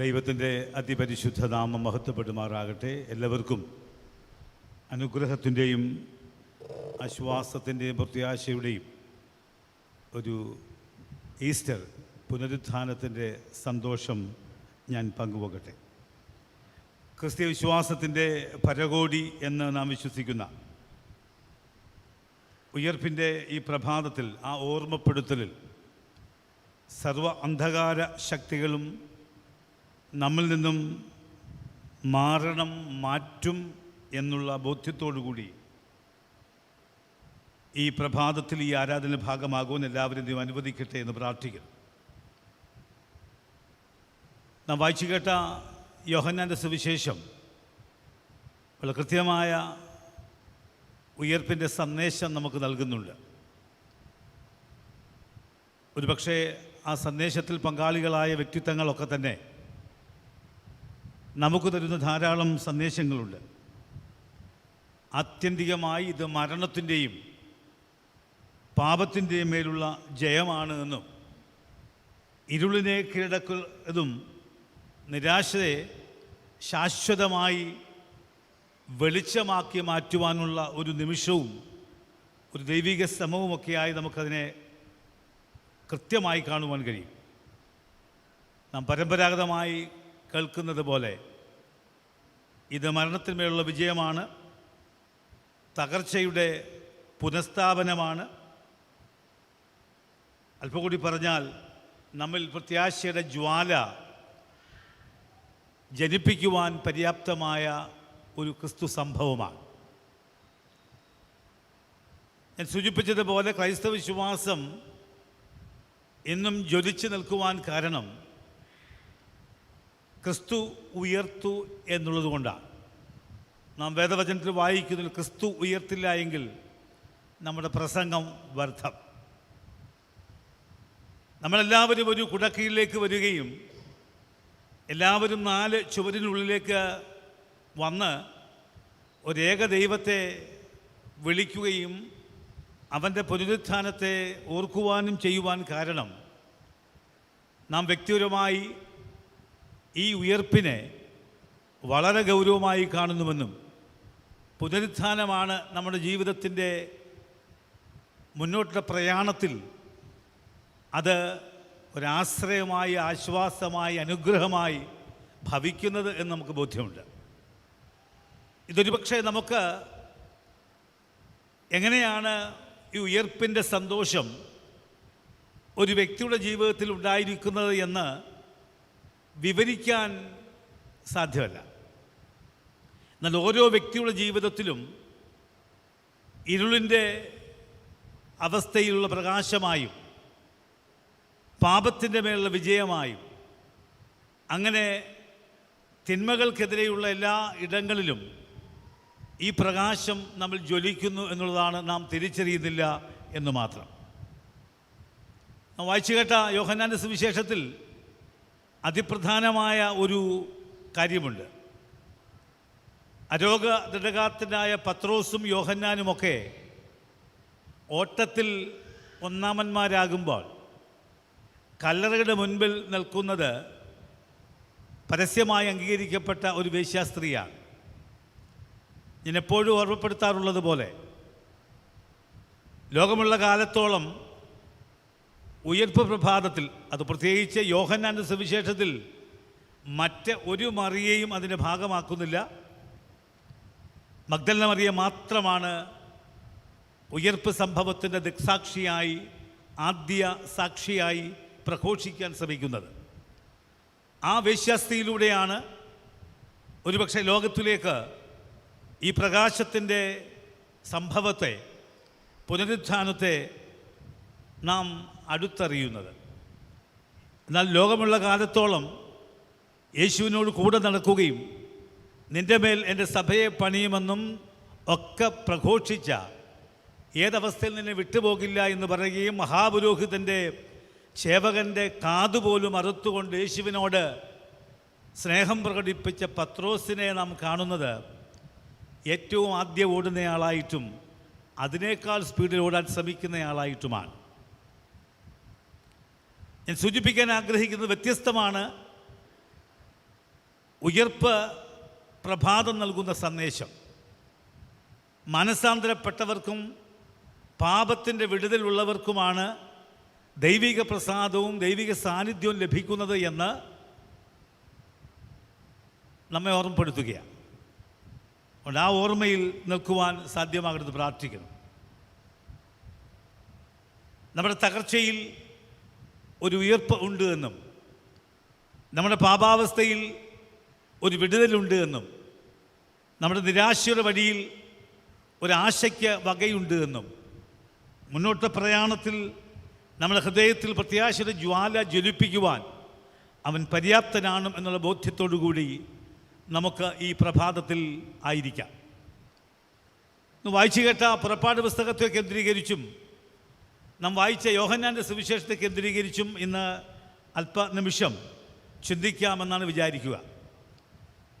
ദൈവത്തിന്റെ അതിപരിശുദ്ധ നാമം മഹത്വപ്പെടുമാറാകട്ടെ. എല്ലാവർക്കും അനുഗ്രഹത്തിന്റെയും ആശ്വാസത്തിന്റെയും പ്രത്യാശയുടെയും ഒരു ഈസ്റ്റർ പുനരുത്ഥാനത്തിന്റെ സന്തോഷം ഞാൻ പങ്കുവെക്കട്ടെ. ക്രിസ്ത്യ വിശ്വാസത്തിന്റെ പരകോടി എന്ന് നാം വിശ്വസിക്കുന്ന ഉയർപ്പിന്റെ ഈ പ്രഭാതത്തിൽ ആ ഓർമ്മപ്പെടുത്തലിൽ സർവ അന്ധകാര ശക്തികളും നമ്മിൽ നിന്നും മാറണം മാറ്റും എന്നുള്ള ബോധ്യത്തോടുകൂടി ഈ പ്രഭാതത്തിൽ ഈ ആരാധന ഭാഗമാകുമെന്ന് എല്ലാവരും ഇതും അനുവദിക്കട്ടെ എന്ന് പ്രാർത്ഥിക്കുന്നു. നാം വായിച്ചു കേട്ട യോഹന്നാന്റെ സുവിശേഷം വളരെ കൃത്യമായ ഉയർപ്പിന്റെ സന്ദേശം നമുക്ക് നൽകുന്നുണ്ട്. ഒരുപക്ഷെ ആ സന്ദേശത്തിൽ പങ്കാളികളായ വ്യക്തിത്വങ്ങളൊക്കെ തന്നെ നമുക്ക് തരുന്ന ധാരാളം സന്ദേശങ്ങളുണ്ട്. ആത്യന്തികമായി ഇത് മരണത്തിന്റെയും പാപത്തിന്റെയും മേലുള്ള ജയമാണ് എന്നും ഇരുളിനെ കീഴടക്കുന്നതും നിരാശയെ ശാശ്വതമായി വെളിച്ചമാക്കി മാറ്റുവാനുള്ള ഒരു നിമിഷവും ഒരു ദൈവിക ശ്രമവുമൊക്കെയായി നമുക്കതിനെ കൃത്യമായി കാണുവാൻ കഴിയും. നാം പരമ്പരാഗതമായി കേൾക്കുന്നത് പോലെ ഇത് മരണത്തിന്മേലുള്ള വിജയമാണ് തകർച്ചയുടെ പുനഃസ്ഥാപനമാണ്. അല്പം കൂടി പറഞ്ഞാൽ നമ്മിൽ പ്രത്യാശയുടെ ജ്വാല ജനിപ്പിക്കുവാൻ പര്യാപ്തമായ ഒരു ക്രിസ്തു സംഭവമാണ്. ഞാൻ സൂചിപ്പിച്ചതുപോലെ ക്രൈസ്തവ വിശ്വാസം എന്നും ജ്വലിച്ചു നിൽക്കുവാൻ കാരണം ക്രിസ്തു ഉയർത്തു എന്നുള്ളത് കൊണ്ടാണ്. നാം വേദവചനത്തിൽ വായിക്കുന്നതിൽ ക്രിസ്തു ഉയർത്തില്ല എങ്കിൽ നമ്മുടെ പ്രസംഗം വ്യർത്ഥം. നമ്മളെല്ലാവരും ഒരു കുടക്കീഴിലേക്ക് വരികയും എല്ലാവരും നാല് ചുവരിനുള്ളിലേക്ക് വന്ന് ഒരേക ദൈവത്തെ വിളിക്കുകയും അവന്റെ പുനരുത്ഥാനത്തെ ഓർക്കുവാനും ചെയ്യുവാൻ കാരണം നാം വ്യക്തിപരമായി ഈ ഉയർപ്പിനെ വളരെ ഗൗരവമായി കാണുന്നുവെന്നും പുനരുത്ഥാനമാണ് നമ്മുടെ ജീവിതത്തിന്റെ മുന്നോട്ടുള്ള പ്രയാണത്തിൽ അത് ഒരാശ്രയമായി ആശ്വാസമായി അനുഗ്രഹമായി ഭവിക്കുന്നത് എന്ന് നമുക്ക് ബോധ്യമുണ്ട്. ഇതൊരു പക്ഷേ നമുക്ക് എങ്ങനെയാണ് ഈ ഉയർപ്പിന്റെ സന്തോഷം ഒരു വ്യക്തിയുടെ ജീവിതത്തിൽ ഉണ്ടായിരിക്കുന്നത് എന്ന് വിവരിക്കാൻ സാധ്യമല്ല. എന്നാൽ ഓരോ വ്യക്തിയുടെ ജീവിതത്തിലും ഇരുളിന്റെ അവസ്ഥയിലുള്ള പ്രകാശമായും പാപത്തിന്റെ മേലുള്ള വിജയമായും അങ്ങനെ തിന്മകൾക്കെതിരെയുള്ള എല്ലാ ഇടങ്ങളിലും ഈ പ്രകാശം നമ്മൾ ജ്വലിക്കുന്നു എന്നുള്ളതാണ് നാം തിരിച്ചറിയുന്നില്ല എന്ന് മാത്രം. വായിച്ചു കേട്ട യോഹന്നാന്റെ സുവിശേഷത്തിൽ അതിപ്രധാനമായ ഒരു കാര്യമുണ്ട്. അരോഗ ദൃഢകാത്തനായ പത്രോസും യോഹന്നാനുമൊക്കെ ഓട്ടത്തിൽ ഒന്നാമന്മാരാകുമ്പോൾ കല്ലറയുടെ മുൻപിൽ നിൽക്കുന്നത് പരസ്യമായി അംഗീകരിക്കപ്പെട്ട ഒരു വേശ്യാസ്ത്രീയാണ് ഞാൻ എപ്പോഴും ഓർമ്മപ്പെടുത്താറുള്ളത് പോലെ ലോകമുള്ള കാലത്തോളം ഉയർപ്പ് പ്രഭാതത്തിൽ അത് പ്രത്യേകിച്ച് യോഹന്നാന്റെ സുവിശേഷത്തിൽ മറ്റ് ഒരു മറിയെയും അതിന്റെ ഭാഗമാക്കുന്നില്ല. മഗ്ദലന മറിയ മാത്രമാണ് ഉയർപ്പ് സംഭവത്തിന്റെ ദൃക്സാക്ഷിയായി ആദ്യ സാക്ഷിയായി പ്രഘോഷിക്കാൻ ശ്രമിക്കുന്നത്. ആ വേശ്യാസ്തിയിലൂടെയാണ് ഒരുപക്ഷെ ലോകത്തിലേക്ക് ഈ പ്രകാശത്തിന്റെ സംഭവത്തെ പുനരുത്ഥാനത്തെ നാം അടുത്തറിയുന്നത്. എന്നാൽ ലോകമുള്ള കാലത്തോളം യേശുവിനോട് കൂടെ നടക്കുകയും നിന്റെ മേൽ എന്റെ സഭയെ പണിയുമെന്നും ഒക്കെ പ്രഘോഷിച്ച ഏതവസ്ഥയിൽ നിന്നെ വിട്ടുപോകില്ല എന്ന് പറയുകയും മഹാപുരോഹിതന്റെ സേവകന്റെ കാതുപോലും അറുത്തുകൊണ്ട് യേശുവിനോട് സ്നേഹം പ്രകടിപ്പിച്ച പത്രോസിനെ നാം കാണുന്നത് ഏറ്റവും ആദ്യം ഓടുന്നയാളായിട്ടും അതിനേക്കാൾ സ്പീഡിൽ ഓടാൻ ശ്രമിക്കുന്നയാളായിട്ടുമാണ്. ഞാൻ സൂചിപ്പിക്കാൻ ആഗ്രഹിക്കുന്നത് വ്യത്യസ്തമാണ് ഉയർപ്പ് പ്രഭാതം നൽകുന്ന സന്ദേശം. മനസാന്തരപ്പെട്ടവർക്കും പാപത്തിന്റെ വിടുതലുള്ളവർക്കുമാണ് ദൈവിക പ്രസാദവും ദൈവിക സാന്നിധ്യവും ലഭിക്കുന്നത് എന്ന് നമ്മെ ഓർമ്മപ്പെടുത്തുകയാണ്. അതുകൊണ്ട് ആ ഓർമ്മയിൽ നിൽക്കുവാൻ സാധ്യമാകരുത് പ്രാർത്ഥിക്കുന്നു. നമ്മുടെ തകർച്ചയിൽ ഒരു ഉയർപ്പ് ഉണ്ട് എന്നും നമ്മുടെ പാപാവസ്ഥയിൽ ഒരു വിടുതലുണ്ട് എന്നും നമ്മുടെ നിരാശയുടെ വഴിയിൽ ഒരാശയ്ക്ക് വകയുണ്ട് എന്നും മുന്നോട്ട പ്രയാണത്തിൽ നമ്മുടെ ഹൃദയത്തിൽ പ്രത്യാശയുടെ ജ്വാല ജ്വലിപ്പിക്കുവാൻ അവൻ പര്യാപ്തനാണ് എന്നുള്ള ബോധ്യത്തോടു കൂടി നമുക്ക് ഈ പ്രഭാതത്തിൽ ആയിരിക്കാം. വായിച്ചു കേട്ട പുറപ്പാട് പുസ്തകത്തെ കേന്ദ്രീകരിച്ചും നാം വായിച്ച യോഹന്നാന്റെ സുവിശേഷത്തെ കേന്ദ്രീകരിച്ചും ഇന്ന് അല്പനിമിഷം ചിന്തിക്കാമെന്നാണ് വിചാരിക്കുക.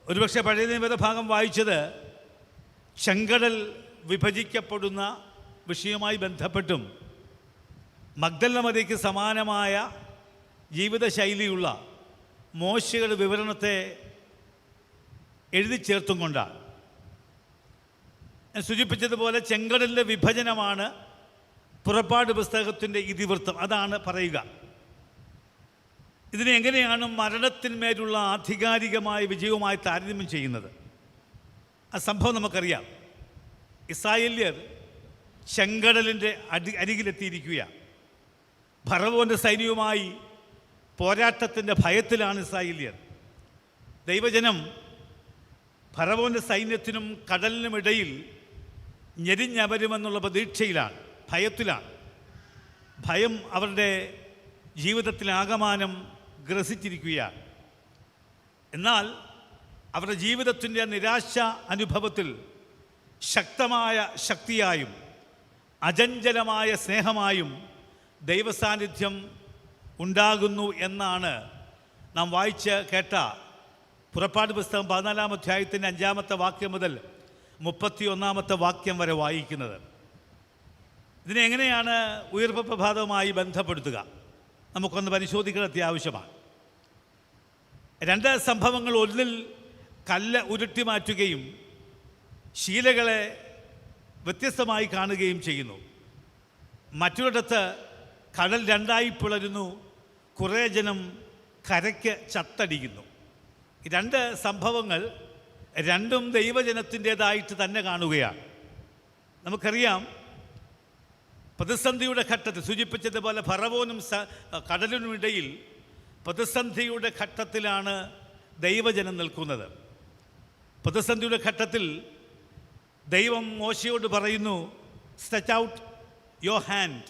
ഒരുപക്ഷെ പഴയ നിയമ ഭാഗം വായിച്ചത് ചെങ്കടൽ വിഭജിക്കപ്പെടുന്ന വിഷയവുമായി ബന്ധപ്പെട്ടും മഗ്ദലമതിക്ക് സമാനമായ ജീവിതശൈലിയുള്ള മോശയുടെ വിവരണത്തെ എഴുതി ചേർത്തും കൊണ്ടാണ്. സൂചിപ്പിച്ചതുപോലെ ചെങ്കടലിന്റെ വിഭജനമാണ് പുറപ്പാട് പുസ്തകത്തിന്റെ ഇതിവൃത്തം അതാണ് പറയുക. ഇതിനെ എങ്ങനെയാണ് മരണത്തിന്മേലുള്ള ആധികാരികമായ വിജയവുമായി താരതമ്യം ചെയ്യുന്നത്? ആ സംഭവം നമുക്കറിയാം. ഇസ്രായേലിയർ ചെങ്കടലിന്റെ അടി അരികിലെത്തിയിരിക്കുകയാണ്. ഭറവോന്റെ സൈന്യവുമായി പോരാട്ടത്തിന്റെ ഭയത്തിലാണ് ഇസ്രായേലിയർ. ദൈവജനം ഫറവോന്റെ സൈന്യത്തിനും കടലിനുമിടയിൽ ഞെരിഞ്ഞവരുമെന്നുള്ള പ്രതീക്ഷയിലാണ്. ഭയത്തിലാണ്. ഭയം അവരുടെ ജീവിതത്തിലാകമാനം ഗ്രസിച്ചിരിക്കുകയാണ്. എന്നാൽ അവരുടെ ജീവിതത്തിന്റെ നിരാശ അനുഭവത്തിൽ ശക്തമായ ശക്തിയായും അചഞ്ചലമായ സ്നേഹമായും ദൈവസാന്നിധ്യം ഉണ്ടാകുന്നു എന്നാണ് നാം വായിച്ച് കേട്ട പുറപ്പാട് പുസ്തകം പതിനാലാം അധ്യായത്തിന്റെ അഞ്ചാമത്തെ വാക്യം മുതൽ മുപ്പത്തി ഒന്നാമത്തെ വാക്യം വരെ വായിക്കുന്നത്. ഇതിനെ എങ്ങനെയാണ് ഉയർപ്പ് പ്രഭാതവുമായി ബന്ധപ്പെടുത്തുക? നമുക്കൊന്ന് പരിശോധിക്കുന്നത് അത്യാവശ്യമാണ്. രണ്ട് സംഭവങ്ങൾ ഒന്നിൽ കല്ല് ഉരുട്ടി മാറ്റുകയും ശീലകളെ വ്യത്യസ്തമായി കാണുകയും ചെയ്യുന്നു. മറ്റൊരിടത്ത് കടൽ രണ്ടായി പിളരുന്നു കുറേ ജനം കരയ്ക്ക് ചത്തടിക്കുന്നു. രണ്ട് സംഭവങ്ങൾ രണ്ടും ദൈവജനത്തിന്റേതായിട്ട് തന്നെ കാണുകയാണ്. നമുക്കറിയാം പ്രതിസന്ധിയുടെ ഘട്ടത്തിൽ സൂചിപ്പിച്ചതുപോലെ ഫറവോനും സ കടലിനുമിടയിൽ പ്രതിസന്ധിയുടെ ഘട്ടത്തിലാണ് ദൈവജനം നിൽക്കുന്നത്. പ്രതിസന്ധിയുടെ ഘട്ടത്തിൽ ദൈവം മോശയോട് പറയുന്നു stretch out your hand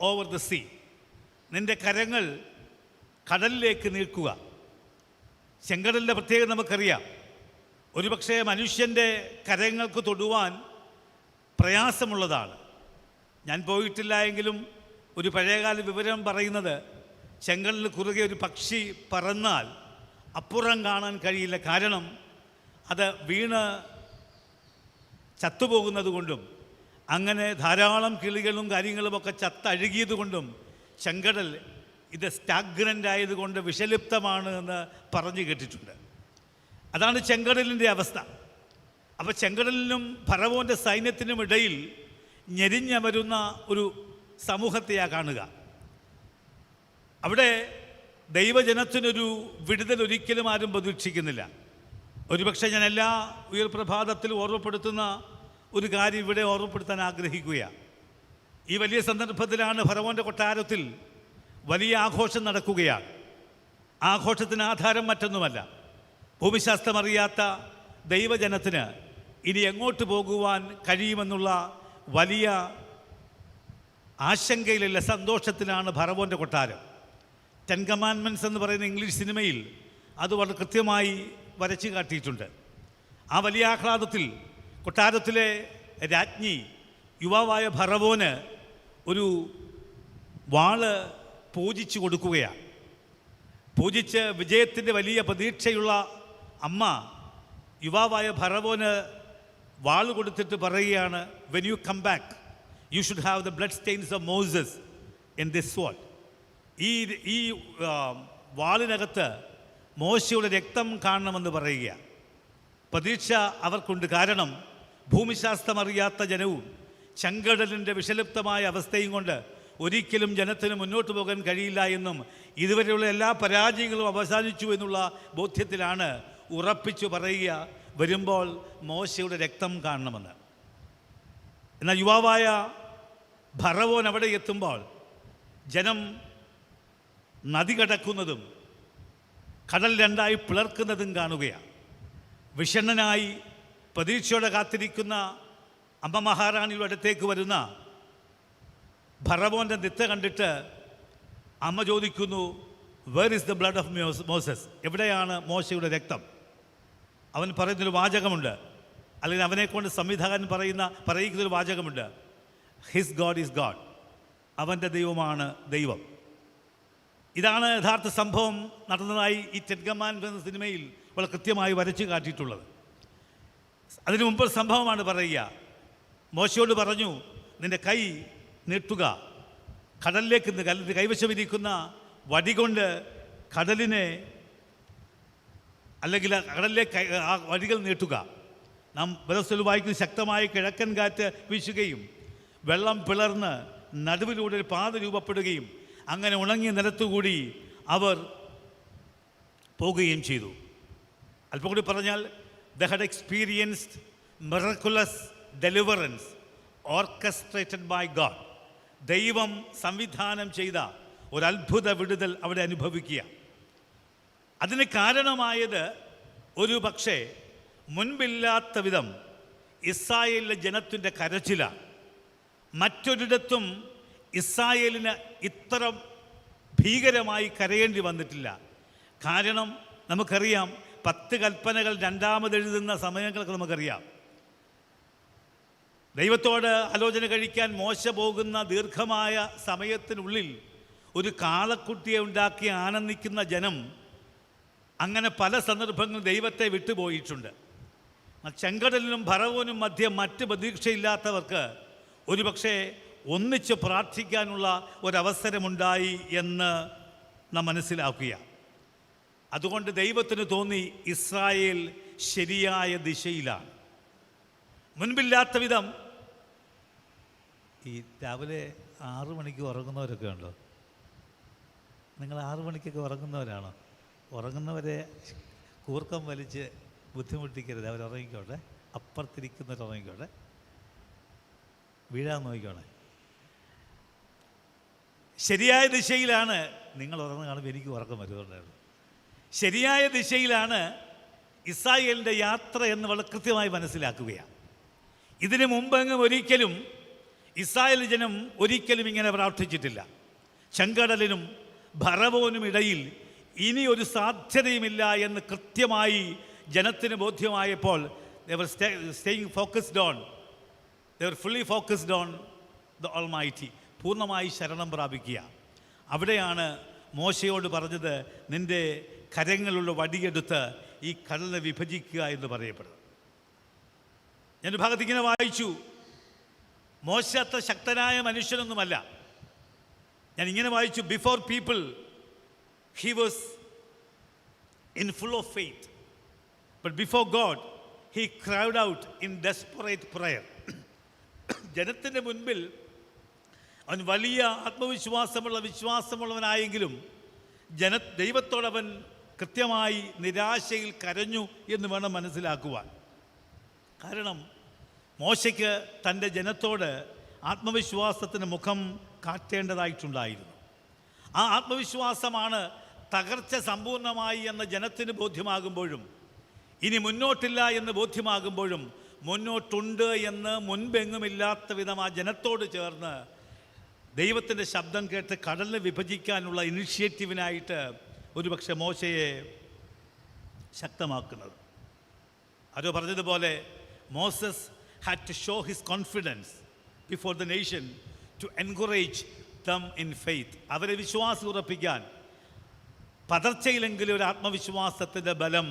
over the sea നിന്റെ കരങ്ങൾ കടലിലേക്ക് നീക്കുക. ചെങ്കടലിന്റെ പ്രത്യേകത നമുക്കറിയാം. ഒരുപക്ഷെ മനുഷ്യന്റെ കരങ്ങൾക്ക് തൊടുവാൻ പ്രയാസമുള്ളതാണ്. ഞാൻ പോയിട്ടില്ല എങ്കിലും ഒരു പഴയകാല വിവരം പറയുന്നത് ചെങ്കലിന് കുറുകെ ഒരു പക്ഷി പറന്നാൽ അപ്പുറം കാണാൻ കഴിയില്ല. കാരണം അത് വീണ് ചത്തുപോകുന്നത് കൊണ്ടും അങ്ങനെ ധാരാളം കിളികളും കാര്യങ്ങളുമൊക്കെ ചത്തഴുകിയത് കൊണ്ടും ചെങ്കടൽ ഇത് സ്റ്റാഗ്രന്റ് ആയതുകൊണ്ട് വിഷലിപ്തമാണ് എന്ന് പറഞ്ഞു കേട്ടിട്ടുണ്ട്. അതാണ് ചെങ്കടലിന്റെ അവസ്ഥ. അപ്പോൾ ചെങ്കടലിനും ഫറവോന്റെ സൈന്യത്തിനും ഇടയിൽ ഞെരിഞ്ഞമരുന്ന ഒരു സമൂഹത്തെയാണ് കാണുക. അവിടെ ദൈവജനത്തിനൊരു വിടുതൽ ഒരിക്കലും ആരും പ്രതീക്ഷിക്കുന്നില്ല. ഒരുപക്ഷെ ഞാൻ എല്ലാ ഉയർപ്രഭാതത്തിലും ഓർമ്മപ്പെടുത്തുന്ന ഒരു കാര്യം ഇവിടെ ഓർമ്മപ്പെടുത്താൻ ആഗ്രഹിക്കുകയാണ് ഈ വലിയ സന്ദർഭത്തിലാണ് ഫറവോന്റെ കൊട്ടാരത്തിൽ വലിയ ആഘോഷം നടക്കുകയാണ് ആഘോഷത്തിന് ആധാരം മറ്റൊന്നുമല്ല. ഭൂമിശാസ്ത്രമറിയാത്ത ദൈവജനത്തിന് ഇനി എങ്ങോട്ട് പോകുവാൻ കഴിയുമെന്നുള്ള വലിയ ആശങ്കയിലല്ല സന്തോഷത്തിലാണ് ഭരവോന്റെ കൊട്ടാരം. ടെൻ കമാൻമെന്റ്സ് എന്ന് പറയുന്ന ഇംഗ്ലീഷ് സിനിമയിൽ അത് വളരെ കൃത്യമായി വരച്ചു കാട്ടിയിട്ടുണ്ട്. ആ വലിയ ആഹ്ലാദത്തിൽ കൊട്ടാരത്തിലെ രാജ്ഞി യുവാവായ ഭരവോന് ഒരു വാൾ പൂജിച്ചു കൊടുക്കുകയാണ്. പൂജിച്ച് വിജയത്തിന്റെ വലിയ പ്രതീക്ഷയുള്ള അമ്മ യുവാവായ ഭറവോന് വാൾ കൊടുത്തിട്ട് പറയുകയാണ് when you come back you should have the blood stains of Moses in this വാൾ ഈ ഈ വാളിനകത്ത് മോശയുടെ രക്തം കാണണമെന്ന് പറയുക. പ്രതീക്ഷ അവർക്കുണ്ട്. കാരണം ഭൂമിശാസ്ത്രമറിയാത്ത ജനവും ചെങ്കടലിന്റെ വിഷലിപ്തമായ അവസ്ഥയും കൊണ്ട് ഒരിക്കലും ജനത്തിന് മുന്നോട്ട് പോകാൻ കഴിയില്ല എന്നും ഇതുവരെയുള്ള എല്ലാ പരാജയങ്ങളും അവസാനിച്ചു എന്നുള്ള ബോധ്യത്തിലാണ് ഉറപ്പിച്ചു പറയുക വരുമ്പോൾ മോശയുടെ രക്തം കാണണമെന്ന്. എന്നാൽ യുവാവായ ഭറവോൻ അവിടെ എത്തുമ്പോൾ ജനം നദി കടക്കുന്നതും കടൽ രണ്ടായി പിളർക്കുന്നതും കാണുകയാണ്. വിഷണ്ണനായി പ്രതീക്ഷയോടെ കാത്തിരിക്കുന്ന അമ്മ മഹാറാണിയുടെ അടുത്തേക്ക് വരുന്ന ഭറവോന്റെ നിത്ത കണ്ടിട്ട് അമ്മ ചോദിക്കുന്നു where is the blood of Moses എവിടെയാണ് മോശയുടെ രക്തം? അവൻ പറയുന്നൊരു വാചകമുണ്ട്. അല്ലെങ്കിൽ അവനെക്കൊണ്ട് സംവിധായകൻ പറയുന്ന പറയിക്കുന്നൊരു വാചകമുണ്ട്. ഹിസ് ഗോഡ് ഈസ് ഗോഡ് അവന്റെ ദൈവമാണ് ദൈവം. ഇതാണ് യഥാർത്ഥ സംഭവം നടന്നതായി ഈ ടെൻഗമാൻ എന്ന സിനിമയിൽ വളരെ കൃത്യമായി വരച്ചു കാട്ടിയിട്ടുള്ളത്. അതിനു മുമ്പ് സംഭവമാണ് പറയുക. മോശയോട് പറഞ്ഞു നിന്റെ കൈ നീട്ടുക. കടലിലേക്ക് കടലിന്റെ കൈവശമിരിക്കുന്ന വടി കൊണ്ട് കടലിനെ അല്ലെങ്കിൽ ആ കടലിലേക്ക് ആ വഴികൾ നീട്ടുക. നാം ബലസ്ഥൽ വായിക്കുന്ന ശക്തമായ കിഴക്കൻ കാറ്റ് വീശുകയും വെള്ളം പിളർന്ന് നടുവിലൂടെ ഒരു പാത രൂപപ്പെടുകയും അങ്ങനെ ഉണങ്ങിയ നിലത്തുകൂടി അവർ പോകുകയും ചെയ്തു. അല്പം കൂടി പറഞ്ഞാൽ they had experienced miraculous deliverance orchestrated by God ദൈവം സംവിധാനം ചെയ്ത ഒരു വിടുതൽ അവിടെ അനുഭവിക്കുക. അതിന് കാരണമായത് ഒരു പക്ഷേ മുൻപില്ലാത്ത വിധം ഇസ്രായേലിലെ ജനത്തിന്റെ കരച്ചിലാണ് മറ്റൊരിടത്തും ഇസ്രായേലിന് ഇത്ര ഭീകരമായി കരയേണ്ടി വന്നിട്ടില്ല. കാരണം നമുക്കറിയാം പത്ത് കൽപ്പനകൾ രണ്ടാമത് എഴുതുന്ന സമയങ്ങളൊക്കെ നമുക്കറിയാം. ദൈവത്തോട് ആലോചന കഴിക്കാൻ മോശ പോകുന്ന ദീർഘമായ സമയത്തിനുള്ളിൽ ഒരു കാളക്കുട്ടിയെ ഉണ്ടാക്കി ആനന്ദിക്കുന്ന ജനം അങ്ങനെ പല സന്ദർഭങ്ങളും ദൈവത്തെ വിട്ടുപോയിട്ടുണ്ട്. ചെങ്കടലിനും ഭരവനും മധ്യ മറ്റ് പ്രതീക്ഷയില്ലാത്തവർക്ക് ഒരുപക്ഷെ ഒന്നിച്ച് പ്രാർത്ഥിക്കാനുള്ള ഒരവസരമുണ്ടായി എന്ന് നാം മനസ്സിലാക്കുക അതുകൊണ്ട് ദൈവത്തിന് തോന്നി ഇസ്രായേൽ ശരിയായ ദിശയിലാണ്. മുൻപില്ലാത്ത വിധം ഈ രാവിലെ ആറു മണിക്ക് ഉറങ്ങുന്നവരൊക്കെ ഉണ്ടോ? നിങ്ങൾ ആറു മണിക്കൊക്കെ ഉറങ്ങുന്നവരാണോ? ഉറങ്ങുന്നവരെ കൂർക്കം വലിച്ച് ബുദ്ധിമുട്ടിക്കരുത്. അവർ ഉറങ്ങിക്കോട്ടെ. അപ്പുറത്തിരിക്കുന്നവർ ഉറങ്ങിക്കോട്ടെ. വീഴാൻ നോക്കിക്കോണേ ശരിയായ ദിശയിലാണ് നിങ്ങൾ ഉറങ്ങുന്ന കാണുമ്പോൾ എനിക്ക് ഉറക്കം വരുന്നുണ്ടായിരുന്നു ശരിയായ ദിശയിലാണ് ഇസ്രായേലിന്റെ യാത്ര എന്ന് വളരെ കൃത്യമായി മനസ്സിലാക്കുകയാണ്. ഇതിനു മുമ്പെങ്ങും ഒരിക്കലും ഇസ്രായേൽ ജനം ഒരിക്കലും ഇങ്ങനെ പ്രാർത്ഥിച്ചിട്ടില്ല. ചെങ്കടലിനും ഭരവോനും ഇടയിൽ ഇനി ഒരു സാധ്യതയുമില്ല എന്ന് കൃത്യമായി ജനത്തിന് ബോധ്യമായപ്പോൾ they were staying focused on they were fully focused on the almighty പൂർണമായി ശരണം പ്രാപിക്കുക. അവിടെയാണ് മോശയോട് പറഞ്ഞത് നിന്റെ കരങ്ങളുള്ള വടിയെടുത്ത് ഈ കടലിനെ വിഭജിക്കുക എന്ന് പറയപ്പെടുന്നത്. ഞാൻ ഭാഗത്ത് ഇങ്ങനെ വായിച്ചു മോശ അത്ര ശക്തനായ മനുഷ്യനൊന്നുമല്ല. ഞാൻ ഇങ്ങനെ വായിച്ചു before people he was in full of faith but before God he cried out in desperate prayer ജനത്തിന്റെ മുൻപിൽ അവൻ വലിയ ആത്മവിശ്വാസമുള്ള വിശ്വാസമുള്ളവനായെങ്കിലും ജന ദൈവത്തോടവൻ കൃത്യമായി നിരാശയിൽ കരഞ്ഞു എന്ന് വേണം മനസ്സിലാക്കുവാൻ. കാരണം മോശയ്ക്ക് തന്റെ ജനത്തോട് ആത്മവിശ്വാസത്തിന് മുഖം കാട്ടേണ്ടതായിട്ടുണ്ടായിരുന്നു. ആ ആത്മവിശ്വാസമാണ് തകർച്ച സമ്പൂർണമായി എന്ന ജനത്തിന് ബോധ്യമാകുമ്പോഴും ഇനി മുന്നോട്ടില്ല എന്ന് ബോധ്യമാകുമ്പോഴും മുന്നോട്ടുണ്ട് എന്ന് മുൻപെങ്ങുമില്ലാത്ത വിധം ആ ജനത്തോട് ചേർന്ന് ദൈവത്തിന്റെ ശബ്ദം കേട്ട് കടലിനെ വിഭജിക്കാനുള്ള ഇനിഷ്യേറ്റീവിനായിട്ട് ഒരുപക്ഷെ മോശയെ ശക്തമാക്കുന്നത്. അതോ പറഞ്ഞതുപോലെ Moses had to show his confidence before the nation to encourage them in faith അവരെ വിശ്വാസം ഉറപ്പിക്കാൻ. പതർച്ചയിലെങ്കിലും ഒരു ആത്മവിശ്വാസത്തിന്റെ ബലം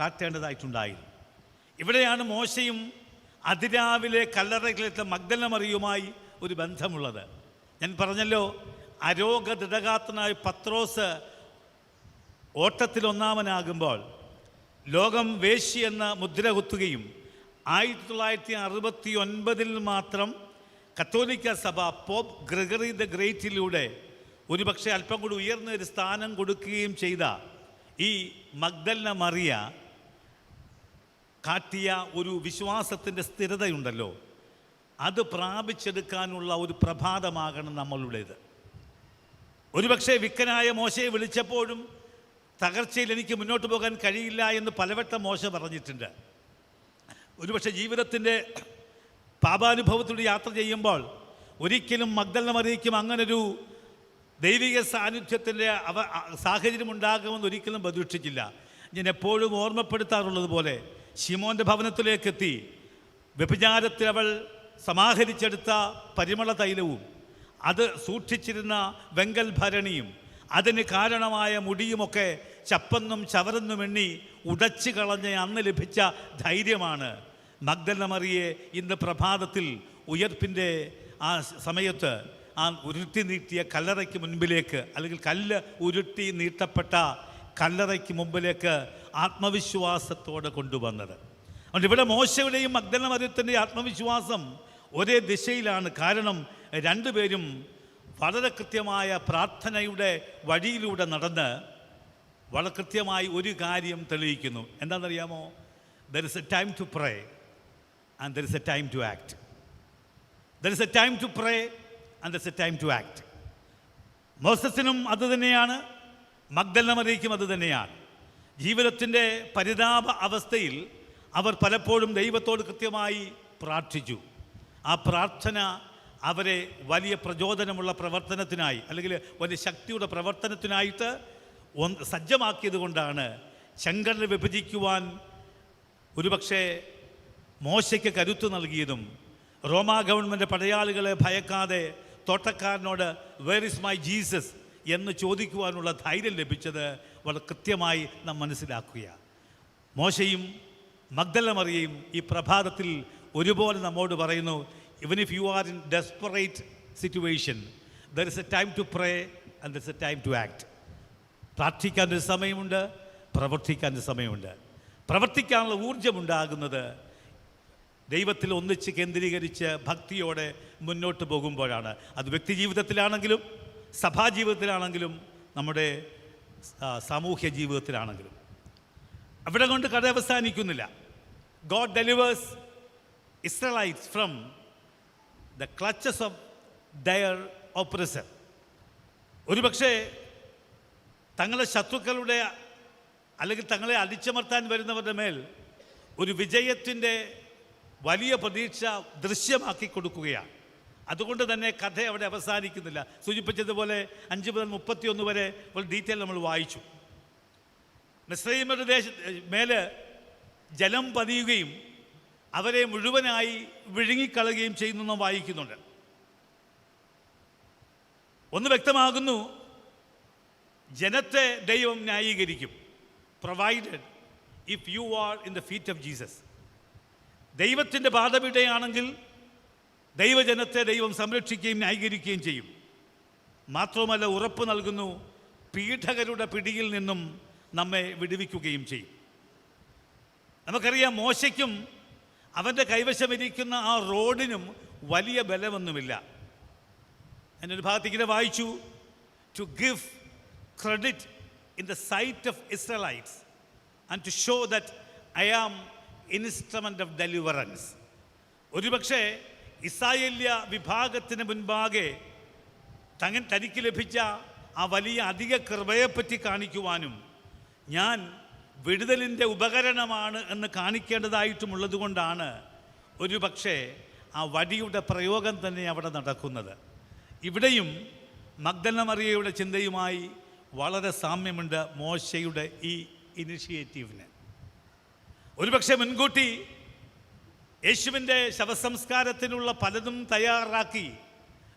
കാട്ടേണ്ടതായിട്ടുണ്ടായിരുന്നു. ഇവിടെയാണ് മോശയും അതിരാവിലെ കല്ലറകളിലത്തെ മഗ്ദലമറിയുമായി ഒരു ബന്ധമുള്ളത്. ഞാൻ പറഞ്ഞല്ലോ അരോഗ ദൃഢഗാത്രനായ പത്രോസ് ഓട്ടത്തിൽ ഒന്നാമനാകുമ്പോൾ ലോകം വേശി എന്ന മുദ്ര കുത്തുകയും ആയിരത്തി തൊള്ളായിരത്തി അറുപത്തി ഒൻപതിൽ മാത്രം കത്തോലിക്ക സഭ പോപ്പ് ഗ്രഗറി ദ ഗ്രേറ്റിലൂടെ ഒരുപക്ഷെ അല്പം കൂടി ഉയർന്ന ഒരു സ്ഥാനം കൊടുക്കുകയും ചെയ്ത ഈ മഗ്ദല്ല മറിയ കാട്ടിയ ഒരു വിശ്വാസത്തിന്റെ സ്ഥിരതയുണ്ടല്ലോ. അത് പ്രാപിച്ചെടുക്കാനുള്ള ഒരു പ്രഭാതമാകണം നമ്മളുടേത്. ഒരുപക്ഷെ വിക്കനായ മോശയെ വിളിച്ചപ്പോഴും തകർച്ചയിൽ എനിക്ക് മുന്നോട്ട് പോകാൻ കഴിയില്ല എന്ന് പലവട്ടം മോശ പറഞ്ഞിട്ടുണ്ട്. ഒരുപക്ഷെ ജീവിതത്തിന്റെ പാപാനുഭവത്തിലൂടെ യാത്ര ചെയ്യുമ്പോൾ ഒരിക്കലും മഗ്ദല മറിയിക്കും അങ്ങനൊരു ദൈവിക സാന്നിധ്യത്തിന്റെ അവ സാഹചര്യം ഉണ്ടാകുമെന്ന് ഒരിക്കലും പ്രതീക്ഷിച്ചില്ല. ഞാൻ എപ്പോഴും ഓർമ്മപ്പെടുത്താറുള്ളത് പോലെ ഷിമോന്റെ ഭവനത്തിലേക്ക് എത്തി വ്യഭിചാരത്തിൽ അവൾ സമാഹരിച്ചെടുത്ത പരിമള തൈലവും അത് സൂക്ഷിച്ചിരുന്ന വെങ്കൽ ഭരണിയും അതിന് കാരണമായ മുടിയുമൊക്കെ ചപ്പെന്നും ചവറെന്നും എണ്ണി ഉടച്ചു കളഞ്ഞ് അന്ന് ലഭിച്ച ധൈര്യമാണ്. മഗ്ദല മറിയെ ഇന്ന് പ്രഭാതത്തിൽ ഉയർപ്പിന്റെ ആ സമയത്ത് ആ ഉരുട്ടി നീട്ടിയ കല്ലറയ്ക്ക് മുൻപിലേക്ക് അല്ലെങ്കിൽ കല്ല് ഉരുട്ടി നീട്ടപ്പെട്ട കല്ലറയ്ക്ക് മുമ്പിലേക്ക് ആത്മവിശ്വാസത്തോടെ കൊണ്ടുവന്നത്. അതുകൊണ്ട് ഇവിടെ മോശയുടെയും മഗ്ദല മറിയത്തിന്റെ ആത്മവിശ്വാസം ഒരേ ദിശയിലാണ്. കാരണം രണ്ടുപേരും വളരെ കൃത്യമായ പ്രാർത്ഥനയുടെ വഴിയിലൂടെ നടന്ന് വളരെ കൃത്യമായി ഒരു കാര്യം തെളിയിക്കുന്നു. എന്താണെന്നറിയാമോ? There is a time to pray and there is a time to act. There is a time to pray and there is a time to act മോസസിനും അത് തന്നെയാണ് മഗ്ദലമറിയിക്കും അത് തന്നെയാണ്. ജീവിതത്തിന്റെ പരിതാപ അവസ്ഥയിൽ അവർ പലപ്പോഴും ദൈവത്തോട് കൃത്യമായി പ്രാർത്ഥിച്ചു. ആ പ്രാർത്ഥന അവരെ വലിയ പ്രചോദനമുള്ള പ്രവർത്തനത്തിനായി അല്ലെങ്കിൽ വലിയ ശക്തിയുടെ പ്രവർത്തനത്തിനായിട്ട് സജ്ജമാക്കിയത് കൊണ്ടാണ് ശങ്കരനെ വിഭജിക്കുവാൻ ഒരുപക്ഷെ മോശയ്ക്ക് കരുത്തു നൽകിയതും റോമാ ഗവൺമെന്റ് പടയാളികളെ ഭയക്കാതെ തോട്ടക്കാരനോട് വേർ ഇസ് മൈ ജീസസ് എന്ന് ചോദിക്കുവാനുള്ള ധൈര്യം ലഭിച്ചത് വളരെ കൃത്യമായി നാം മനസ്സിലാക്കുക മോശയും മഗ്ദലമറിയയും ഈ പ്രഭാതത്തിൽ ഒരുപോലെ നമ്മോട് പറയുന്നു even if you are in desperate situation there is a time to pray and there is a time to act പ്രാർത്ഥിക്കാൻ ഒരു സമയമുണ്ട് പ്രവർത്തിക്കാൻ ഒരു സമയമുണ്ട്. പ്രവർത്തിക്കാനുള്ള ഊർജമുണ്ടാകുന്നത് ദൈവത്തിൽ ഒന്നിച്ച് കേന്ദ്രീകരിച്ച് ഭക്തിയോടെ മുന്നോട്ട് പോകുമ്പോഴാണ്. അത് വ്യക്തി ജീവിതത്തിലാണെങ്കിലും സഭാ ജീവിതത്തിലാണെങ്കിലും നമ്മുടെ സാമൂഹ്യ ജീവിതത്തിലാണെങ്കിലും. അവിടെ കൊണ്ട് കഥ അവസാനിക്കുന്നില്ല. God delivers Israelites from the clutches of their oppressor ഒരുപക്ഷേ തങ്ങളെ ശത്രുക്കളുടെ അല്ലെങ്കിൽ തങ്ങളെ അടിച്ചമർത്താൻ വരുന്നവരുടെ മേൽ ഒരു വിജയത്തിന്റെ വലിയ പ്രതീക്ഷ ദൃശ്യമാക്കി കൊടുക്കുകയാണ്. അതുകൊണ്ട് തന്നെ കഥ അവിടെ അവസാനിക്കുന്നില്ല. സൂചിപ്പിച്ചതുപോലെ അഞ്ച് മുതൽ മുപ്പത്തിയൊന്ന് വരെ ഒരു ഡീറ്റെയിൽ നമ്മൾ വായിച്ചു. മിശ്രൈമരുടെ ദേശ മേൽ ജലം പതിയുകയും അവരെ മുഴുവനായി വിഴുങ്ങിക്കളയുകയും ചെയ്യുന്നു നാം വായിക്കുന്നുണ്ട്. ഒന്ന് വ്യക്തമാകുന്നു ജനത്തെ ദൈവം ന്യായീകരിക്കും. Provided if you are in the feet of Jesus ദൈവത്തിന്റെ പാതപിടയാണെങ്കിൽ ദൈവജനത്തെ ദൈവം സംരക്ഷിക്കുകയും ന്യായീകരിക്കുകയും ചെയ്യും. മാത്രവുമല്ല ഉറപ്പ് നൽകുന്നു പീഠകരുടെ പിടിയിൽ നിന്നും നമ്മെ വിടുവിക്കുകയും ചെയ്യും. നമുക്കറിയാം മോശയ്ക്കും അവന്റെ കൈവശമിരിക്കുന്ന ആ റോഡിനും വലിയ ബലമൊന്നുമില്ല. എന്നൊരു ഭാഗത്ത് ഇങ്ങനെ വായിച്ചു to give credit in the sight of Israelites and to show that I am instrument of deliverance ഒരുപക്ഷെ ഇസ്രായേല്യ വിഭാഗത്തിന് മുൻപാകെ തങ്ങൻ തനിക്ക് ലഭിച്ച ആ വലിയ അധിക കൃപയെപ്പറ്റി കാണിക്കുവാനും ഞാൻ വിടുതലിന്റെ ഉപകരണമാണ് എന്ന് കാണിക്കേണ്ടതായിട്ടുമുള്ളത് കൊണ്ടാണ് ഒരു പക്ഷേ ആ വടിയുടെ പ്രയോഗം തന്നെ അവിടെ നടക്കുന്നത്. ഇവിടെയും മഗ്ദല മറിയയുടെ ചിന്തയുമായി വളരെ സാമ്യമുണ്ട് മോശയുടെ ഈ ഇനിഷ്യേറ്റീവിന്. ഒരുപക്ഷെ മുൻകൂട്ടി യേശുവിന്റെ ശവസംസ്കാരത്തിനുള്ള പലതും തയ്യാറാക്കി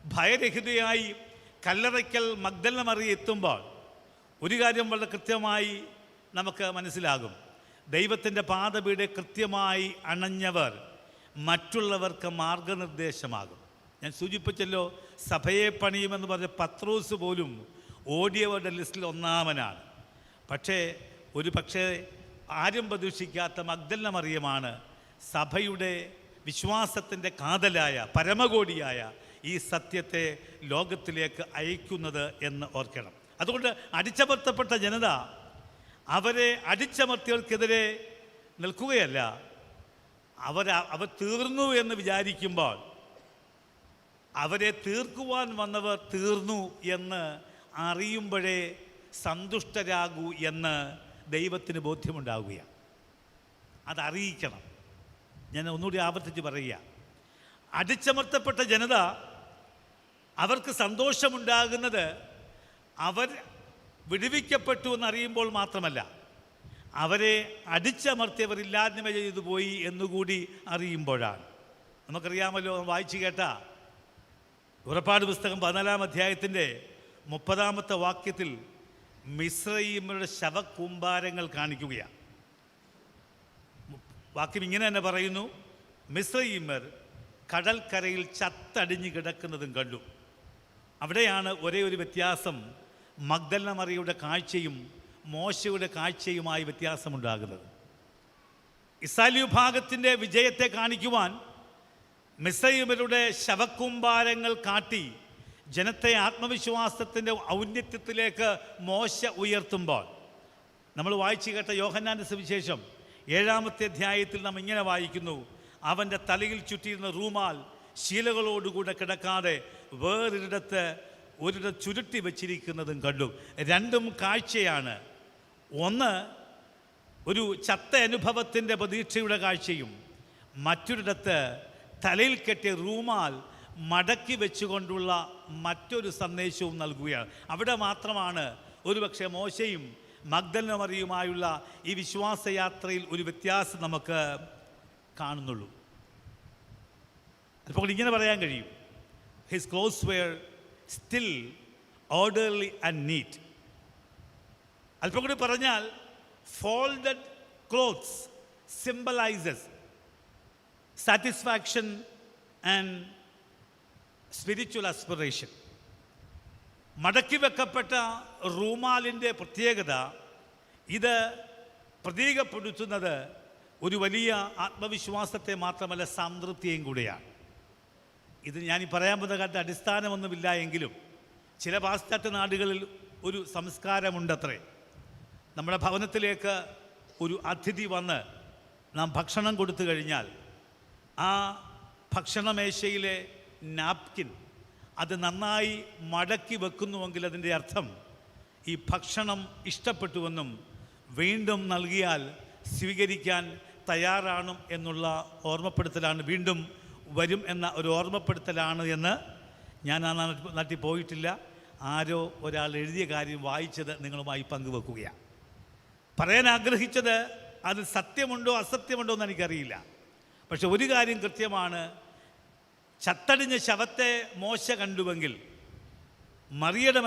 ഭയരഹിതയായി കല്ലറയ്ക്കൽ മഗ്ദല മറിയ എത്തുമ്പോൾ ഒരു കാര്യം വളരെ കൃത്യമായി നമുക്ക് മനസ്സിലാകും. ദൈവത്തിന്റെ പാതപീടെ കൃത്യമായി അണഞ്ഞവർ മറ്റുള്ളവർക്ക് മാർഗനിർദ്ദേശമാകും. ഞാൻ സൂചിപ്പിച്ചല്ലോ സഭയെ പണിയുമെന്ന് പറഞ്ഞ പത്രോസ് പോലും ഓടിയവരുടെ ലിസ്റ്റിൽ ഒന്നാമനാണ്. പക്ഷേ ഒരു പക്ഷേ ആരും പ്രതീക്ഷിക്കാത്ത മഗ്ദല്ല മറിയമാണ് സഭയുടെ വിശ്വാസത്തിന്റെ കാതലായ പരമകോടിയായ ഈ സത്യത്തെ ലോകത്തിലേക്ക് അയക്കുന്നത് എന്ന് ഓർക്കണം. അതുകൊണ്ട് അടിച്ചമർത്തപ്പെട്ട ജനത അവരെ അടിച്ചമർത്തിയവർക്കെതിരെ നിൽക്കുകയല്ല. അവർ അവർ തീർന്നു എന്ന് വിചാരിക്കുമ്പോൾ അവരെ തീർക്കുവാൻ വന്നവർ തീർന്നു എന്ന് അറിയുമ്പോഴേ സന്തുഷ്ടരാകൂ എന്ന് ദൈവത്തിന് ബോധ്യമുണ്ടാവുകയാണ്. അതറിയിക്കണം. ഞാൻ ഒന്നുകൂടി ആവർത്തിച്ച് പറയുക. അടിച്ചമർത്തപ്പെട്ട ജനത അവർക്ക് സന്തോഷമുണ്ടാകുന്നത് അവർ വിടുവിക്കപ്പെട്ടു എന്നറിയുമ്പോൾ മാത്രമല്ല അവരെ അടിച്ചമർത്തിയവർ ഇല്ലായ്മ ചെയ്തു പോയി എന്നുകൂടി അറിയുമ്പോഴാണ്. നമുക്കറിയാമല്ലോ വായിച്ചു കേട്ട ഉറപ്പാട് പുസ്തകം പതിനാലാം അധ്യായത്തിന്റെ മുപ്പതാമത്തെ വാക്യത്തിൽ മിശ്രയിമരുടെ ശവകൂമ്പാരങ്ങൾ കാണിക്കുകയാണ്. വാക്യം ഇങ്ങനെ തന്നെ പറയുന്നു മിശ്രയിമർ കടൽക്കരയിൽ ചത്തടിഞ്ഞു കിടക്കുന്നതും കണ്ടു. അവിടെയാണ് ഒരേ ഒരു വ്യത്യാസം മഗ്ദല്ല മറിയുടെ കാഴ്ചയും മോശയുടെ കാഴ്ചയുമായി വ്യത്യാസമുണ്ടാകുന്നത്. ഇസ്രായേൽ വിഭാഗത്തിന്റെ വിജയത്തെ കാണിക്കുവാൻ മിസൈമരുടെ ശവക്കുമ്പാരങ്ങൾ കാട്ടി ജനത്തെ ആത്മവിശ്വാസത്തിന്റെ ഔന്നത്യത്തിലേക്ക് മോശ ഉയർത്തുമ്പോൾ നമ്മൾ വായിച്ചു കേട്ട യോഹന്നാന്റെ സുവിശേഷം ഏഴാമത്തെ അധ്യായത്തിൽ നാം ഇങ്ങനെ വായിക്കുന്നു അവന്റെ തലയിൽ ചുറ്റിയിരുന്ന റൂമാൽ ശീലകളോടുകൂടെ കിടക്കാതെ വേറൊരിടത്ത് ഒരിടത്ത് ചുരുട്ടി വച്ചിരിക്കുന്നതും കണ്ടു. രണ്ടും കാഴ്ചയാണ്. ഒന്ന് ഒരു ചത്ത അനുഭവത്തിന്റെ പ്രതീക്ഷയുടെ കാഴ്ചയും മറ്റൊരിടത്ത് തലയിൽ കെട്ടിയ റൂമാൽ മടക്കി വെച്ചുകൊണ്ടുള്ള മറ്റൊരു സന്ദേശവും നൽകുകയാണ്. അവിടെ മാത്രമാണ് ഒരുപക്ഷെ മോശയും മഗ്ദലമറിയുമായുള്ള ഈ വിശ്വാസയാത്രയിൽ ഒരു വ്യത്യാസം നമുക്ക് കാണുന്നുള്ളൂ. അപ്പോൾ ഇങ്ങനെ പറയാൻ കഴിയും. His clothes were still orderly and neat അല്പം കൂടി പറഞ്ഞാൽ folded clothes symbolises satisfaction and spiritual aspiration മടക്കി വെക്കപ്പെട്ട റൂമാലിന്റെ പ്രത്യേകത ഇത് പ്രതീകപ്പെടുത്തുന്നത് ഒരു വലിയ ആത്മവിശ്വാസത്തെ മാത്രമല്ല സംതൃപ്തിയും കൂടിയാണ്. ഇത് ഞാൻ ഈ പറയാൻ പോകുന്ന കാലത്ത് അടിസ്ഥാനമൊന്നുമില്ല എങ്കിലും ചില പാശ്ചാത്യ നാടുകളിൽ ഒരു സംസ്കാരമുണ്ടത്രേ. നമ്മുടെ ഭവനത്തിലേക്ക് ഒരു അതിഥി വന്ന് നാം ഭക്ഷണം കൊടുത്തു കഴിഞ്ഞാൽ ആ ഭക്ഷണമേശയിലെ നാപ്കിൻ. അത് നന്നായി മടക്കി വെക്കുന്നുവെങ്കിൽ അതിന്റെ അർത്ഥം ഈ ഭക്ഷണം ഇഷ്ടപ്പെട്ടുവെന്നും വീണ്ടും നൽകിയാൽ സ്വീകരിക്കാൻ തയ്യാറാണ് എന്നുള്ള ഓർമ്മപ്പെടുത്തലാണ് വീണ്ടും വരും എന്ന ഒരു ഓർമ്മപ്പെടുത്തലാണ് എന്ന് ഞാൻ ആ നാട്ടിൽ പോയിട്ടില്ല. ആരോ ഒരാൾ എഴുതിയ കാര്യം വായിച്ചത് നിങ്ങളുമായി പങ്കുവെക്കുകയാണ്. പറയാൻ ആഗ്രഹിച്ചത് അത് സത്യമുണ്ടോ അസത്യമുണ്ടോ എന്ന് എനിക്കറിയില്ല. പക്ഷെ ഒരു കാര്യം കൃത്യമാണ് ചത്തടിഞ്ഞ ശവത്തെ മോശ കണ്ടുവെങ്കിൽ മറിയുടെ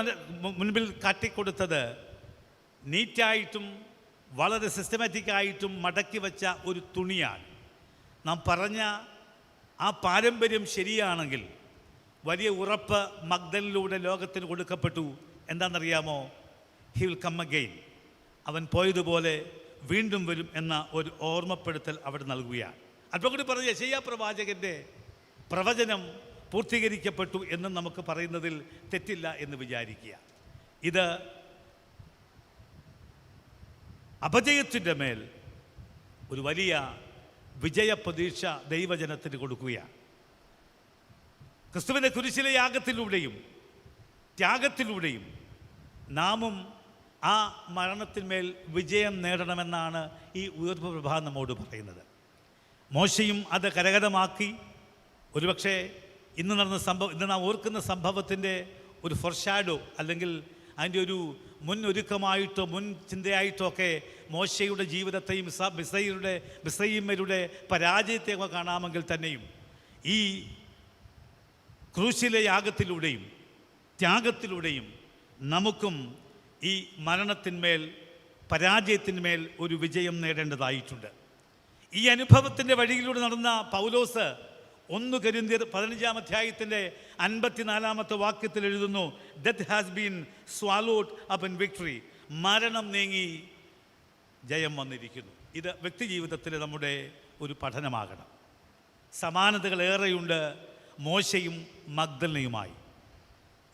മുൻപിൽ കാട്ടിക്കൊടുത്തത് നീറ്റായിട്ടും വളരെ സിസ്റ്റമാറ്റിക്കായിട്ടും മടക്കി വച്ച ഒരു തുണിയാണ്. നാം പറഞ്ഞ ആ പാരമ്പര്യം ശരിയാണെങ്കിൽ വലിയ ഉറപ്പ് മഗ്ദലിലൂടെ ലോകത്തിന് കൊടുക്കപ്പെട്ടു. എന്താണെന്നറിയാമോ? ഹി വിൽ കം അഗെയിൻ അവൻ പോയതുപോലെ വീണ്ടും വരും എന്ന ഒരു ഓർമ്മപ്പെടുത്തൽ അവിടെ നൽകുകയാണ്. അല്പം കൂടി പറഞ്ഞ യശയ്യ പ്രവാചകന്റെ പ്രവചനം പൂർത്തീകരിക്കപ്പെട്ടു എന്ന് നമുക്ക് പറയുന്നതിൽ തെറ്റില്ല എന്ന് വിചാരിക്കുക. ഇത് അപജയത്തിന്റെ മേൽ ഒരു വലിയ വിജയപ്രതീക്ഷ ദൈവജനത്തിന് കൊടുക്കുകയാണ്. ക്രിസ്തുവിന്റെ കുരിശിലെ യാഗത്തിലൂടെയും ത്യാഗത്തിലൂടെയും നാമും ആ മരണത്തിന്മേൽ വിജയം നേടണമെന്നാണ് ഈ ഉയർപ്പ് പ്രഭ നമ്മോട് പറയുന്നത്. മോശയും അത് കരകരമാക്കി ഒരുപക്ഷെ ഇന്ന് നടന്ന സംഭവം ഇന്ന് നാം ഓർക്കുന്ന സംഭവത്തിന്റെ ഒരു ഫൊർഷാഡോ അല്ലെങ്കിൽ അതിന്റെ ഒരു മുൻ ഒരുക്കമായിട്ടോ മുൻ ചിന്തയായിട്ടോ ഒക്കെ മോശയുടെ ജീവിതത്തെയും മിസൈലുടെ മിസൈയുടെ മിസൈമരുടെ പരാജയത്തെയും ഒക്കെ കാണാമെങ്കിൽ തന്നെയും ഈ ക്രൂശിലെ യാഗത്തിലൂടെയും ത്യാഗത്തിലൂടെയും നമുക്കും ഈ മരണത്തിന്മേൽ പരാജയത്തിന്മേൽ ഒരു വിജയം നേടേണ്ടതായിട്ടുണ്ട്. ഈ അനുഭവത്തിന്റെ വഴിയിലൂടെ നടന്ന പൗലോസ് ഒന്ന് കരിന്തിയർ പതിനഞ്ചാം അധ്യായത്തിന്റെ അൻപത്തിനാലാമത്തെ വാക്യത്തിൽ എഴുതുന്നു death has been swallowed up in victory മരണം നീങ്ങി ജയം വന്നിരിക്കുന്നു. ഇത് വ്യക്തിജീവിതത്തിൽ നമ്മുടെ ഒരു പഠനമാകണം. സമാനതകൾ ഏറെയുണ്ട് മോശയും മഗ്ദലിനെയുമായി.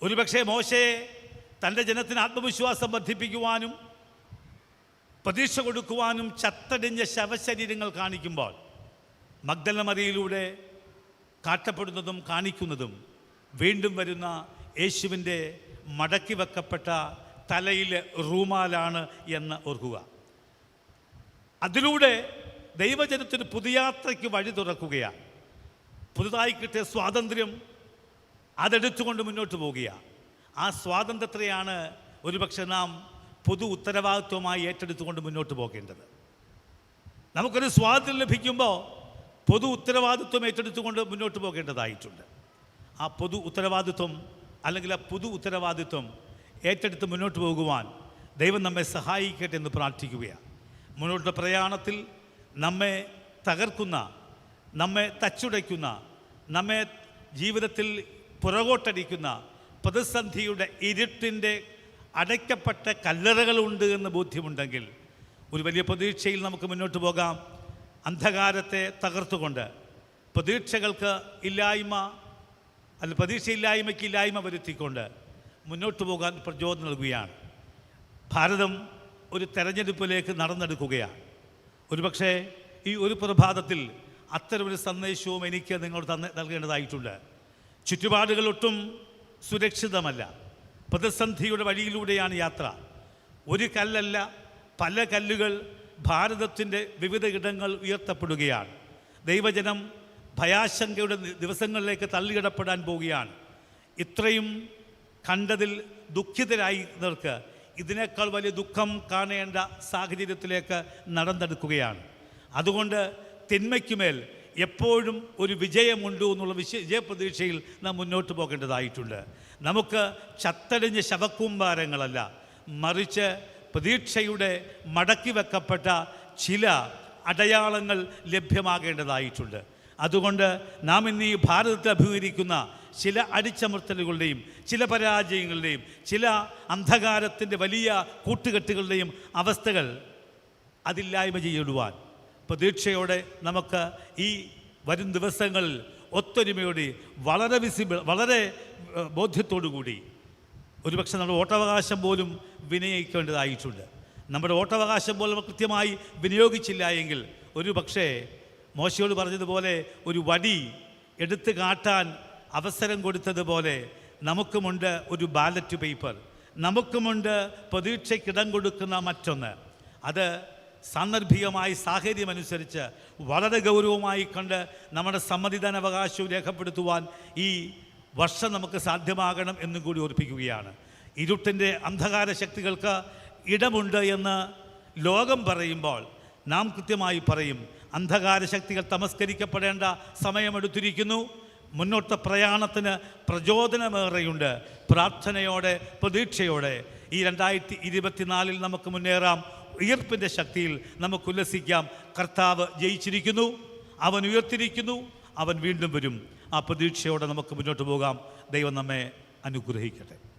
ഒരുപക്ഷെ മോശയെ തന്റെ ജനത്തിന് ആത്മവിശ്വാസം വർദ്ധിപ്പിക്കുവാനും പ്രതീക്ഷ കൊടുക്കുവാനും ചത്തടിഞ്ഞ ശവശരീരങ്ങൾ കാണിക്കുമ്പോൾ മഗ്ദല മറിയിലൂടെ കാട്ടപ്പെടുന്നതും കാണിക്കുന്നതും വീണ്ടും വരുന്ന യേശുവിന്റെ മടക്കി വെക്കപ്പെട്ട തലയിലെ റൂമാലാണ് എന്ന് ഓർക്കുക. അതിലൂടെ ദൈവജനത്തിന് പുതുയാത്രയ്ക്ക് വഴി തുറക്കുകയാണ്. പുതുതായി കിട്ടിയ സ്വാതന്ത്ര്യം അതെടുത്തുകൊണ്ട് മുന്നോട്ട് പോവുകയാണ് ആ സ്വാതന്ത്ര്യത്തെയാണ് ഒരുപക്ഷെ നാം പൊതു ഉത്തരവാദിത്വമായി ഏറ്റെടുത്തുകൊണ്ട് മുന്നോട്ട് പോകേണ്ടത്. നമുക്കൊരു സ്വാതന്ത്ര്യം ലഭിക്കുമ്പോൾ പൊതു ഉത്തരവാദിത്വം ഏറ്റെടുത്തുകൊണ്ട് മുന്നോട്ട് പോകേണ്ടതായിട്ടുണ്ട്. ആ പൊതു ഉത്തരവാദിത്വം അല്ലെങ്കിൽ ആ പൊതു ഉത്തരവാദിത്വം ഏറ്റെടുത്ത് മുന്നോട്ട് പോകുവാൻ ദൈവം നമ്മെ സഹായിക്കട്ടെ എന്ന് പ്രാർത്ഥിക്കുകയാണ്. മുന്നോട്ട് പ്രയാണത്തിൽ നമ്മെ തകർക്കുന്ന നമ്മെ തച്ചുടയ്ക്കുന്ന നമ്മെ ജീവിതത്തിൽ പുറകോട്ടടിക്കുന്ന പ്രതിസന്ധിയുടെ ഇരുട്ടിന്റെ അടയ്ക്കപ്പെട്ട കല്ലറകളുണ്ട് എന്ന് ബോധ്യമുണ്ടെങ്കിൽ ഒരു വലിയ പ്രതീക്ഷയിൽ നമുക്ക് മുന്നോട്ട് പോകാം. അന്ധകാരത്തെ തകർത്തുകൊണ്ട് പ്രതീക്ഷകൾക്ക് ഇല്ലായ്മ അല്ല പ്രതീക്ഷയില്ലായ്മയ്ക്ക് ഇല്ലായ്മ വരുത്തിക്കൊണ്ട് മുന്നോട്ട് പോകാൻ പ്രചോദനം നൽകുകയാണ്. ഭാരതം ഒരു തെരഞ്ഞെടുപ്പിലേക്ക് നടന്നെടുക്കുകയാണ്. ഒരുപക്ഷെ ഈ ഒരു പ്രഭാതത്തിൽ അത്തരമൊരു സന്ദേശവും എനിക്ക് നിങ്ങൾ തന്നെ നൽകേണ്ടതായിട്ടുണ്ട്. ചുറ്റുപാടുകളൊട്ടും സുരക്ഷിതമല്ല. പ്രതിസന്ധിയുടെ വഴിയിലൂടെയാണ് യാത്ര. ഒരു കല്ലല്ല പല കല്ലുകൾ ഭാരതത്തിന്റെ വിവിധ ഇടങ്ങൾ ഉയർത്തപ്പെടുകയാണ്. ദൈവജനം ഭയാശങ്കയുടെ ദിവസങ്ങളിലേക്ക് തള്ളിയിടപ്പെടാൻ പോവുകയാണ്. ഇത്രയും കണ്ടതിൽ ദുഃഖിതരായി നിർക്ക് ഇതിനേക്കാൾ വലിയ ദുഃഖം കാണേണ്ട സാഹചര്യത്തിലേക്ക് നടന്നെടുക്കുകയാണ്. അതുകൊണ്ട് തിന്മയ്ക്കുമേൽ എപ്പോഴും ഒരു വിജയമുണ്ട് എന്നുള്ള വിശ വിജയപ്രതീക്ഷയിൽ നാം മുന്നോട്ട് പോകേണ്ടതായിട്ടുണ്ട്. നമുക്ക് ചത്തടിഞ്ഞ ശവക്കൂമ്പാരങ്ങളല്ല മറിച്ച് പ്രതീക്ഷയുടെ മടക്കി വെക്കപ്പെട്ട ചില അടയാളങ്ങൾ ലഭ്യമാകേണ്ടതായിട്ടുണ്ട്. അതുകൊണ്ട് നാം ഇന്ന് ഈ ഭാരതത്തെ അഭിമുഖീകരിക്കുന്ന ചില അടിച്ചമർത്തലുകളുടെയും ചില പരാജയങ്ങളുടെയും ചില അന്ധകാരത്തിന്റെ വലിയ കൂട്ടുകെട്ടുകളുടെയും അവസ്ഥകൾ അതില്ലായ്മ ചെയ്യിടുവാൻ പ്രതീക്ഷയോടെ നമുക്ക് ഈ വരും ദിവസങ്ങളിൽ ഒത്തൊരുമയോടെ വളരെ വിസിബിൾ വളരെ ബോധ്യത്തോടു കൂടി ഒരുപക്ഷെ നമ്മുടെ വോട്ടവകാശം പോലും വിനിയോഗിക്കേണ്ടതായിട്ടുണ്ട്. നമ്മുടെ വോട്ടവകാശം പോലും കൃത്യമായി വിനിയോഗിച്ചില്ല എങ്കിൽ ഒരു പക്ഷേ മോശയോട് പറഞ്ഞതുപോലെ ഒരു വടി എടുത്തു കാട്ടാൻ അവസരം കൊടുത്തതുപോലെ നമുക്കുമുണ്ട് ഒരു ബാലറ്റ് പേപ്പർ. നമുക്കുമുണ്ട് പ്രതീക്ഷയ്ക്കിടം കൊടുക്കുന്ന മറ്റൊന്ന്. അത് സാന്ദർഭികമായി സാഹചര്യമനുസരിച്ച് വളരെ ഗൗരവമായി കണ്ട് നമ്മുടെ സമ്മതിദാനാവകാശവും രേഖപ്പെടുത്തുവാൻ ഈ വർഷം നമുക്ക് സാധ്യമാകണം എന്നും കൂടി ഓർപ്പിക്കുകയാണ്. ഇരുട്ടിന്റെ അന്ധകാര ശക്തികൾക്ക് ഇടമുണ്ട് എന്ന് ലോകം പറയുമ്പോൾ നാം കൃത്യമായി പറയും അന്ധകാര ശക്തികൾ തമസ്കരിക്കപ്പെടേണ്ട സമയമെടുത്തിരിക്കുന്നു. മുന്നോട്ട് പ്രയാണത്തിന് പ്രചോദനമേറെയുണ്ട്. പ്രാർത്ഥനയോടെ പ്രതീക്ഷയോടെ ഈ രണ്ടായിരത്തി ഇരുപത്തിനാലിൽ നമുക്ക് മുന്നേറാം. ഉയർപ്പിന്റെ ശക്തിയിൽ നമുക്ക് ഉല്ലസിക്കാം. കർത്താവ് ജയിച്ചിരിക്കുന്നു അവൻ ഉയർത്തിരിക്കുന്നു അവൻ വീണ്ടും വരും. ആ പ്രതീക്ഷയോടെ നമുക്ക് മുന്നോട്ട് പോകാം. ദൈവം നമ്മെ അനുഗ്രഹിക്കട്ടെ.